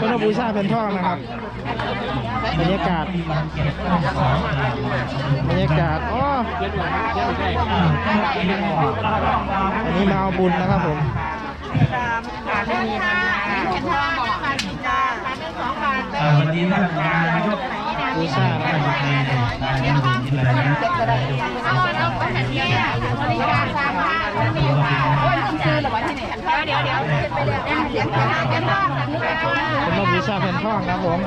พุทธบูชาเป็นท่องนะครับบรรยากาศบรรยากาศอ๋ออันนี้มาเอาบุญนะครับผมอ่าวันนี้ท่านนายก บูชานะครับนายกนายกที่ไหนนะเดี๋ยวเดี๋ยวไปเรียนเรียนกันเรียนรอบกันนี่แหละเป็นมาบูชาเป็นท่องครับผม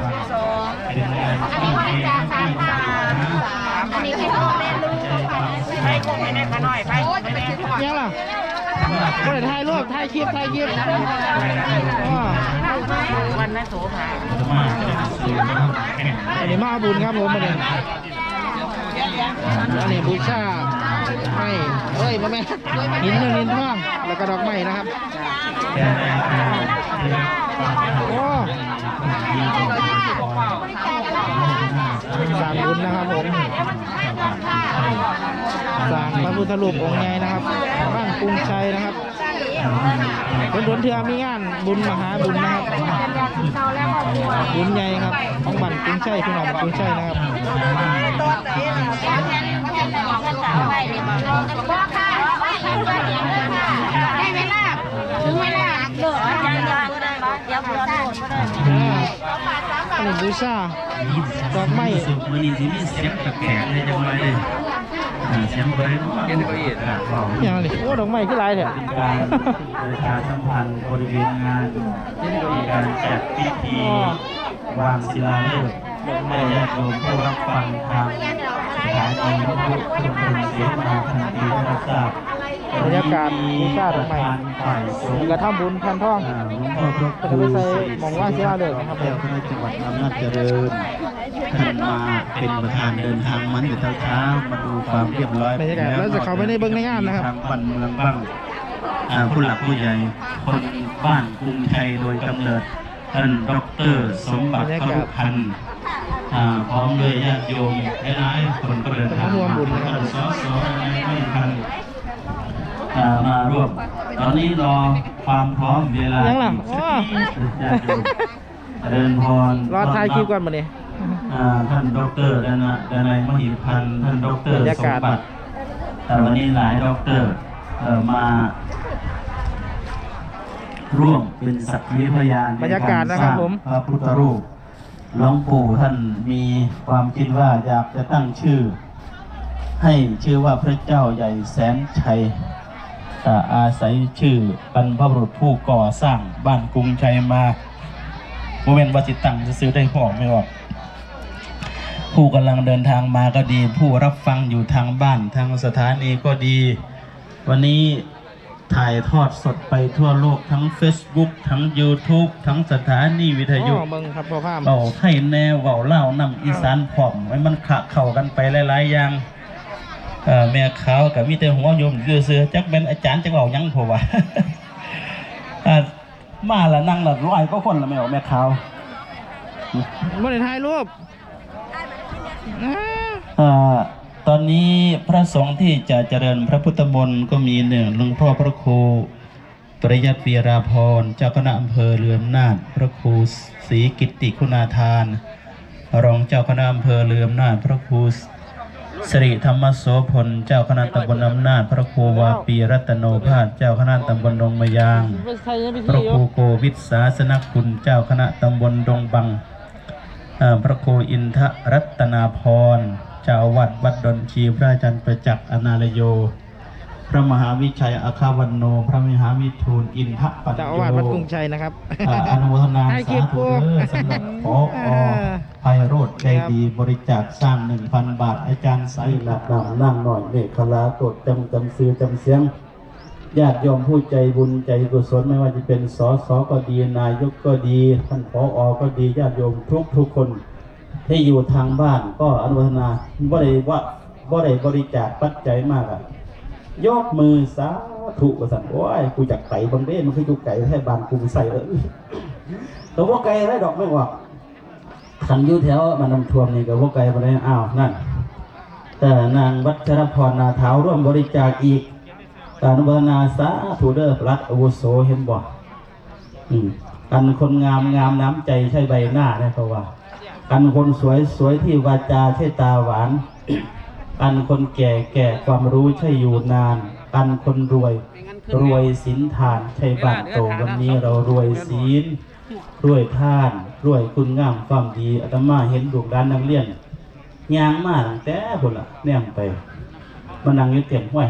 เป็นงานที่ดีที่ดีนะอันนี้ที่พ่อแม่ลูกไปคงไม่ได้ขาหน่อยไปไม่ได้ยังล่ะ ก็เลยถ่ายรูปถ่ายคลิปถ่ายคลิปอ๋อวันนั้นโสภาอันนี้มาบุญครับผมมาเนี่ยอันนี้บูชาให้เอ้ยมาแม่หินเงินหินทองแล้วก็ดอกไม้นะครับโอ้ สร้างบุญนะครับผมสร้างพระพุทธรูปองค์ใหญ่นะครับบ้านกรุงชัยนะครับเป็นดนเทือมีงานบุญมหาบุญนะครับบุญใหญ่ครับของบ้านกรุงชัยพี่น้องกรุงชัยนะครับพ่อค่ะได้เวลาถึงเวลาเลิกยังยังเดี๋ยวผมได้อ่าอัน นี้บูชาดอกไม้สุดมันนี่สิมีเสียงแปลกๆเลยจังเลยเลยเสียงอะไรเนาะเย็นก็เย็นอ่าของอย่างนี้โอ้ดอกไม้คือหลายเป็นการประชาสัมพันธ์บริเวณงานมีการจัดพิธีวางศิลาฤกษ์ให้ญาติโยมผู้รับฟังทางสถานีวิทยุชุมชนเสียงมาทันทีได้รับทราบ บรรยากาศบูชาดอกไม้ฝ่ายสงฆ์กระทำบุญพันท่องอ่าหลวงพ่อพระคจะรูไปใส่หมองว่างศิลาฤกษ์นะครับเจ้าคณะจังหวัดอำนาจเจริญท่านมาเป็นประธานเดินทางมันแต่เช้าๆมาดูความเรียบร้อยบรรยากาศแล้วจะเข้าไปในเบิ้งในงานนะครับทางบ้านเมืองบ้างอ่าผู้หลักผู้ใหญ่คนบ้านกรุงไทยโดยกำเนิดท่านดอกเตอรสมบัติครุพันธ์อ่าพร้อมด้วยญาติโยมหลายๆคนก็เดินทางมาท่านสสนายไม่พัน ธ์อ่ามาร่วม ตอนนี้รอความพร้อมเวลายังล่ะอีกสักอ๋อนิดญาติโยมเดินพรรอถ่ายคลิปก่อนมาเนี่ยอ่าท่านดอกเตอรดนะดนายมหิพันธ์ท่านดอกเตอรบรรสยามกาศบัติแต่วันนี้หลายดอกเตอรเอ่อมาร่วมเป็นสักขีพยานในบรรยากาศนะครับผมพระพุทธรูปหลวงปู่ท่านมีความคิดว่าอยากจะตั้งชื่อ ให้ชื่อว่าพระเจ้าใหญ่แสนชัย อ่าอาศัยชื่อบรรพบุรุษผู้ก่อสร้างบ้านกรุงชัยมาโมเมนต์วาสิตังจะซื้อได้พอไม่ออก ผู้กำลังเดินทางมาก็ดี ผู้รับฟังอยู่ทางบ้านทางสถานีก็ดี วันนี้ถ่ายทอดสดไปทั่วโลกทั้ง Facebook ทั้ง YouTube ทั้งสถานีวิทยุอ๋อเบิ้งครับพ่อภาพเบาไทยแนวเบาเล่าวนำอีสานผอมไว้มันขะเข้ากันไปหลาย ๆ อย่างเอ่อ แม่ขาวกับมีแต่หัวโยมเสือๆจักเป็นอาจารย์จักเบาหยังผัวะอ่ามาละนั่งละร้อยก็คนละแม่บอกแม่ขาวมาได้ถ่ายรูปอ่าอ่าตอนนี้พระสงฆ์ที่จะเจริญพระพุทธมนต์ก็มีหนึ่งหลวงพ่อพระครูปริยัติวีราพรเจ้าคณะอำเภอเรือนนาถพระครูศรีกิตติคุณาทาน รองเจ้าคณะอำเภอเรือนนาถพระครู สิริธรรมโสพล เจ้าคณะตำบลอำนาจ พระครูวาปีรัตโนภาสเจ้าคณะตำบลดงมะยาง พระครูโกวิศาสนคุณ เจ้าคณะตำบลดงบัง พระครูอินทรัตนาพร เจ้าอาวัดวัดดอนชีพระอาจารย์ประจักษ์อนาลโย พระมหาวิชัยอาคาวันโน พระมหาวิทูลอินทปัญโยเจ้าอาวาสวัดกรุงชัยนะครับอ่าอนุโมทนาถ่ายคลิสาปธุพวก เด้อสำหรับพอเออไพโรธใจดีบริจาคสร้าง1,000บาทอาจารย์ไซหลักดำนั่งหน่อยเมฆคลาโกดจำจำซื้อจำเสียง ญาติโยมผู้ใจบุญใจกุศลไม่ว่าจะเป็นสสก็ดีนายกก็ดีท่านผออก็ดีญาติโยมทุกทุกๆคน ที่อยู่ทางบ้านก็อนุโมทนาบ่ได้ว่าบ่ได้บริจาคปัจจัยมากอะ ยกมือสาธุว่าสั่นโอ้ยกูจักไก่บางเด้มันคืออยู่ไก่แค่บานกูใส่เออแต่ว่าไก่ได้ดอกไม่ว่าขันยู่แถวมันนำท่วมนี่ก็ว่าไก่มาได้อ้าวนั่น แต่นางวัชรพรนาเท้าร่วมบริจาคอีกการบรณาสาธุเดอร์รัฐอาวุโสเห็นบ่อืมกันคนงามงามน้ำใจใช่ใบหน้านะเขาว่ากันคนสวยสวยที่วาจาใช่ตาหวาน กันคนแก่แก่ความรู้ใช่อยู่นานกันคนรวย รวยศีลทานใช่บ้านโตวันนี้เรารวยศีลรวยท่าน รวยคุณงามความดีอาตมาเห็นลูกด้านนักเรียนยางมาตั้งแต่คนละแนมไปมานั่งอยู่เต็มห้วย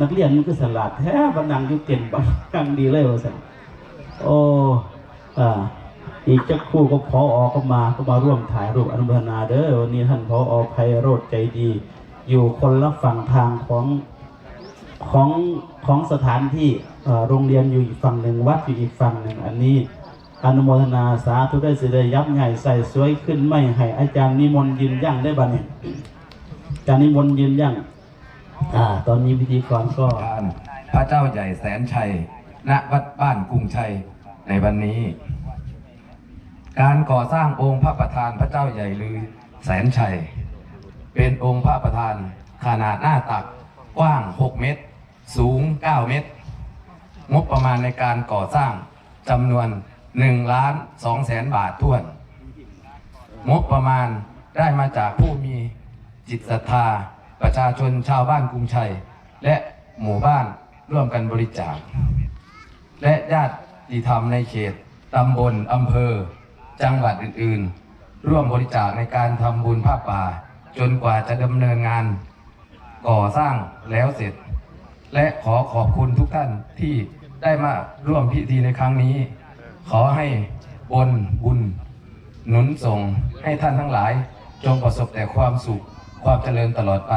นักเรียนมันก็สลาดแท้มานั่งอยู่เต็มบังกังดีเลยว่าสันโอ้อ่า อีกจักคู่ก็พอออก็มาก็มาร่วมถ่ายรูปอนุโมทนาเด้อวันนี้ท่านพออไพโรธใจดี อยู่คนละฝั่งทางของของของสถานที่โรงเรียนอยู่อีกฝั่งหนึ่งวัดอยู่อีกฝั่งหนึ่งอันนี้อนุโมทนาสาธุได้สิได้ยับใหญ่ใส่สวยขึ้นไม่ให้อาจารย์นิมนต์ยืนยั่งได้บัดนี้อาจารย์นิมนต์ยืนยั่งอ่าตอนนี้พิธีกรก็พระเจ้าใหญ่แสนชัยณวัดบ้านกรุงชัยในวันนี้ การก่อสร้างองค์พระประธานพระเจ้าใหญ่ลือแสนชัย เป็นองค์พระประธานขนาดหน้าตักกว้าง 6 เมตร สูง 9 เมตร งบประมาณในการก่อสร้างจำนวน1ล้าน2แสนบาทท้วน งบประมาณได้มาจากผู้มีจิตศรัทธา ประชาชนชาวบ้านกรุงชัย และหมู่บ้านร่วมกันบริจาค และญาติธรรมในเขตตำบลอำเภอ จังหวัดอื่นๆ ร่วมบริจาคในการทำบุญผ้าป่า จนกว่าจะดำเนินงานก่อสร้างแล้วเสร็จ และขอขอบคุณทุกท่านที่ได้มาร่วมพิธีในครั้งนี้ ขอให้บนบุญ หนุนส่งให้ท่านทั้งหลาย จงประสบแต่ความสุขความเจริญตลอดไป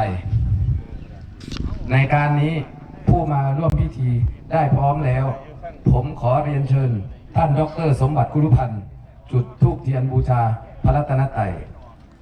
ในการนี้ผู้มาร่วมพิธีได้พร้อมแล้ว ผมขอเรียนเชิญ ท่านดร สมบัติกุลุพันธ์ จุดธูปเทียนบูชาพระรัตนตรัย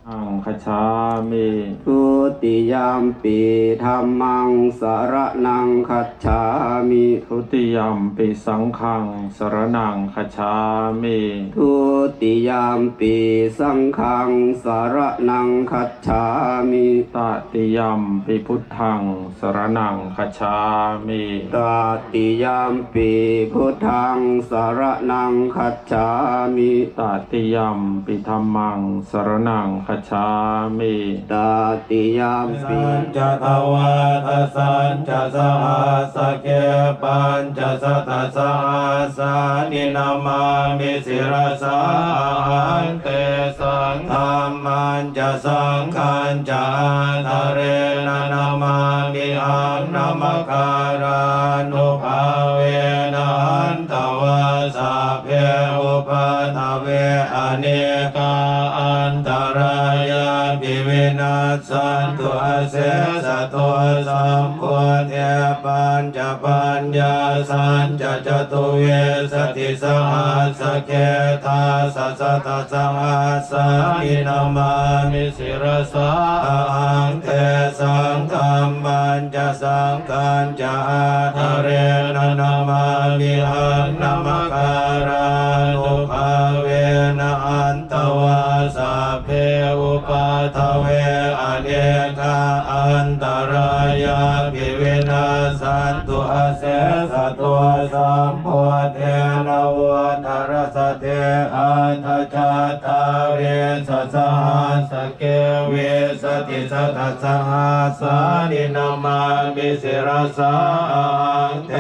อังคชามิทุติยามปีธรรมังสารนังคัจฉามิทุติยมปิสังฆังสรนังคชามิทุติยามปีสังฆังสารนังคัจฉามิตติยมปิพุทธังสรนังคชามิตติยามปีพุทธังสารนังคัจฉามิตติยมปิธรรมังสรนังคชามิตติยามปีจะทวาทสันจะสหัสเกปัญจะสตสหัสานินามามิสิรสาหันเตสังธรรมันจะสังขันจะทะเรนะนา นาศสันตุเสสะตัวสัมพุทเทปัญจปัญญาสันจจตุเวสติสหัสเกตาสัสตัสหัสสานินามามิสิรสาอังเทสังธรรมันจะสังขันจะอาทะเรนนามามิหังนามาายาภิวินาสันตุอาเสสตัวสัมโพเทนวัตรสเทอันทจาตาเรสสหัสเกเวสติสตัสสหัสานินามามิสิรสังเท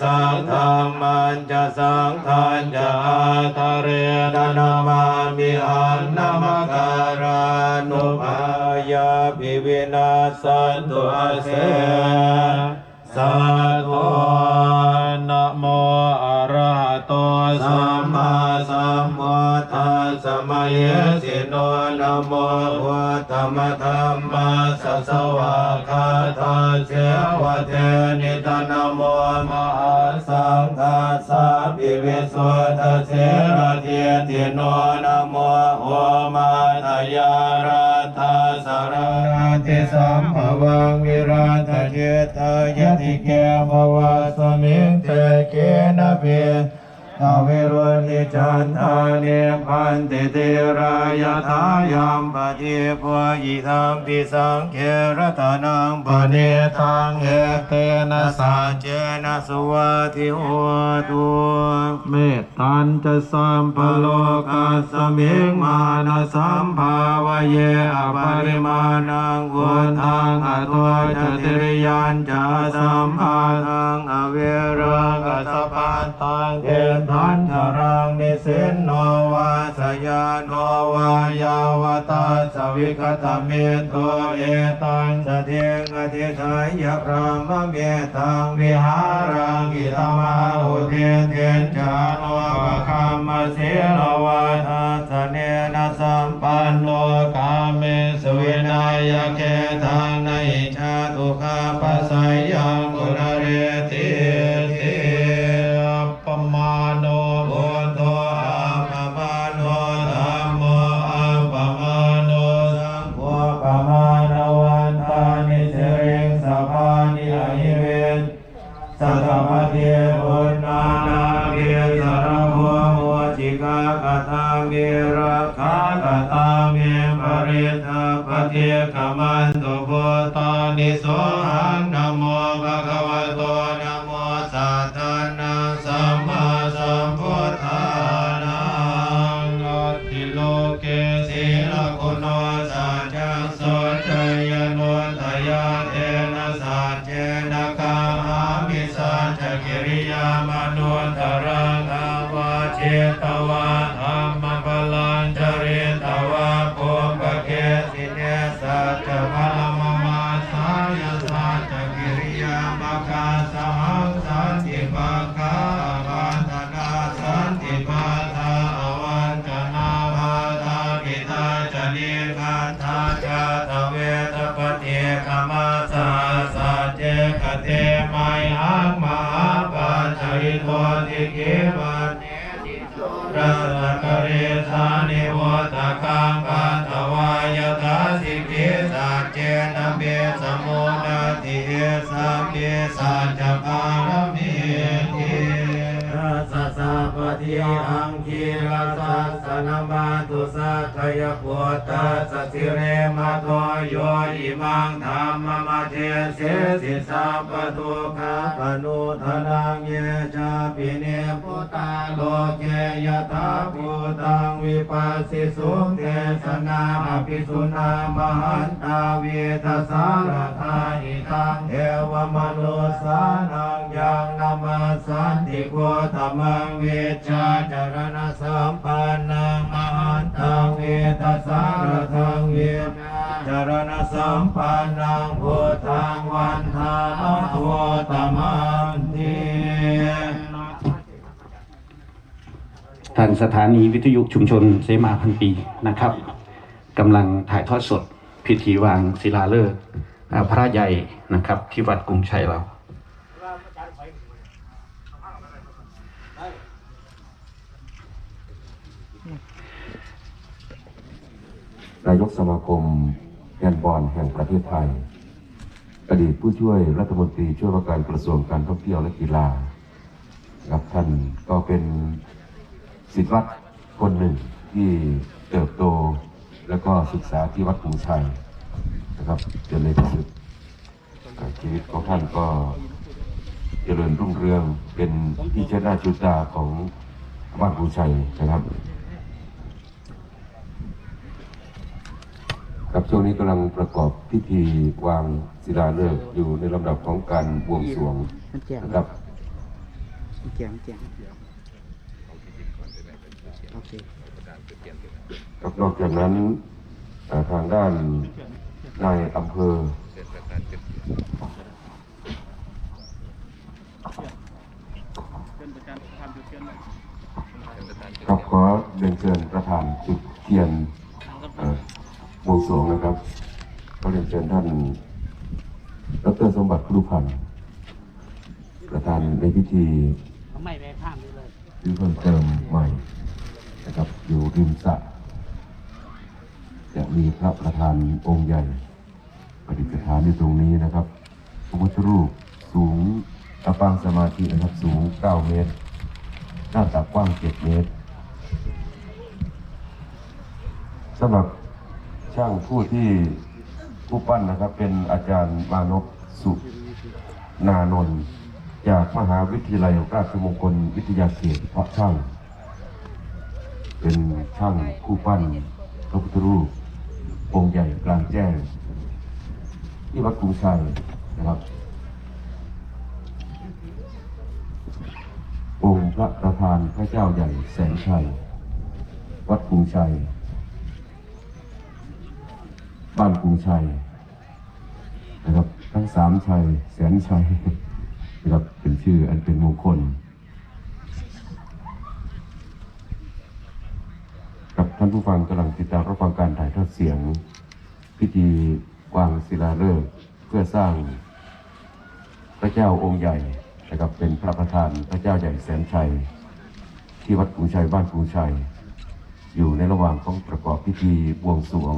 สังธรรมันจะสังฆันจะอาทะเรนนามามิอังนามการานุภา ภิวินาสันตุอาเส ตายติเกภวะสมิงเตเกนะเป อเวรุณิจันทาเนพันติเตรายาทายามปะเทปวยิทังปิสังเขรตานังปเนทังเอเตนะสาเจนะสวัติโหตุเมตตันจะสัมปโลกาสมิงมานะสัมภาวะเยอปริมาณังวุทังอตัวจติริยันจะสัมภาทังอเวรังกัสสป ตังเกณทันทรังนิสินโนวาสยานโนวายาวตาสวิคตเมโตเอตังสเทงอธิทายะพระมเมตังวิหารังกิตมาหุเทเทนจานภะคัมเสโนวาทาสเนนะสัมปันโนกาเมสวินายเกทางในชาตุคาปัสสยัง สสะปฏิอังคีรัสสนมาตุสัทยปุตตะสสิเรมาโตโยอิมังธรรมมาเทเสสิสัพพทุกขปนุทนังเยจาปิเนปุตาโลเกยตาภูตังวิปัสสิสุเทศนาอภิสุนามหันตาเวทสารทาหิตังเอวมนุสานังยังนามาสันติโกตมงเวชาจารณสัมปันนังมหันตังเวทสารทังเวจารณสัมปันนังพุทธังวันทามโทตมังทีทางสถานีวิทยุชุมชนเสมาพันปีนะครับกำลังถ่ายทอดสดพิธีวางศิลาฤกษ์พระใหญ่นะครับ ที่วัดกรุงชัยเรา นายกสมาคมแฮนด์บอลแห่งประเทศไทย อดีตผู้ช่วยรัฐมนตรีช่วยว่าการกระทรวงการท่องเที่ยวและกีฬาครับท่านก็เป็นศิษย์วัดคนหนึ่งที่เติบโตแล้วก็ศึกษาที่วัดกรุงชัยนะครับจนในที่สุดอ่ชีวิตของท่านก็ เจริญรุ่งเรืองเป็นที่เชิดหน้าชูตาของบ้านกรุงชัยนะครับครับช่วงนี้กำลังประกอบพิธีวางศิลาฤกษ์อยู่ในลำดับของการบวงสรวงมันแจ่มนะครับมันแจ่มแจ่มโอเคครับนอกจากนั้นเอ่อทางด้านนายอำเภอ ครับขอเรียนเชิญประธานจุดเทียนอ่อบวงสวงนะครับขอเรียนเชิญท่านดรสมบัติครุพันธ์ประธานในพิธีไม่ไปข้ามเลยซื้อเพิ่มเติมใหม่นะครับอยู่ริมสระจะมีพระประธานองค์ใหญ่ประดิษฐานอยู่ตรงนี้นะครับพระพุทธรูปสูงอปางสมาธินะครับสูง 9 เมตร หน้าตักกว้างเจ็ดเมตรสำหรับช่างผู้ที่ผู้ปั้นนะครับ เป็นอาจารย์มานพสุนานนท์จากมหาวิทยาลัยราชมงคลวิทยาเขตเพาะช่าง เป็นช่างผู้ปั้นพระพุทธรูปองค์ใหญ่กลางแจ้ง ที่วัดกรุงชัยนะครับ องค์ พระประธานพระเจ้าใหญ่แสนชัย วัดกรุงชัย บ้านกรุงชัยนะครับทั้งสามชัย แสนชัยนะครับเป็นชื่ออันเป็นมงคลกับท่านผู้ฟังกำลังติดตามรับฟังการถ่ายทอดเสียง พิธีวางศิลาฤกษ์เพื่อสร้างพระเจ้าองค์ใหญ่ นะครับเป็นพระประธานพระเจ้าใหญ่แสนชัย ที่วัดกรุงชัยบ้านกรุงชัย อยู่ในระหว่างของประกอบพิธีบวงสรวง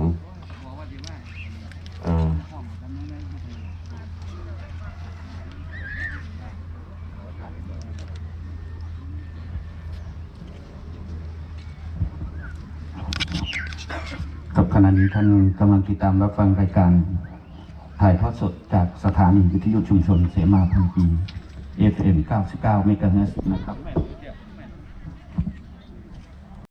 กับขณะนี้ท่านกำลังติดตามรับฟังรายการถ่ายทอดสดจากสถานีวิทยุชุมชนเสมาพันปี FM 99เมกะเฮิร์นะครับ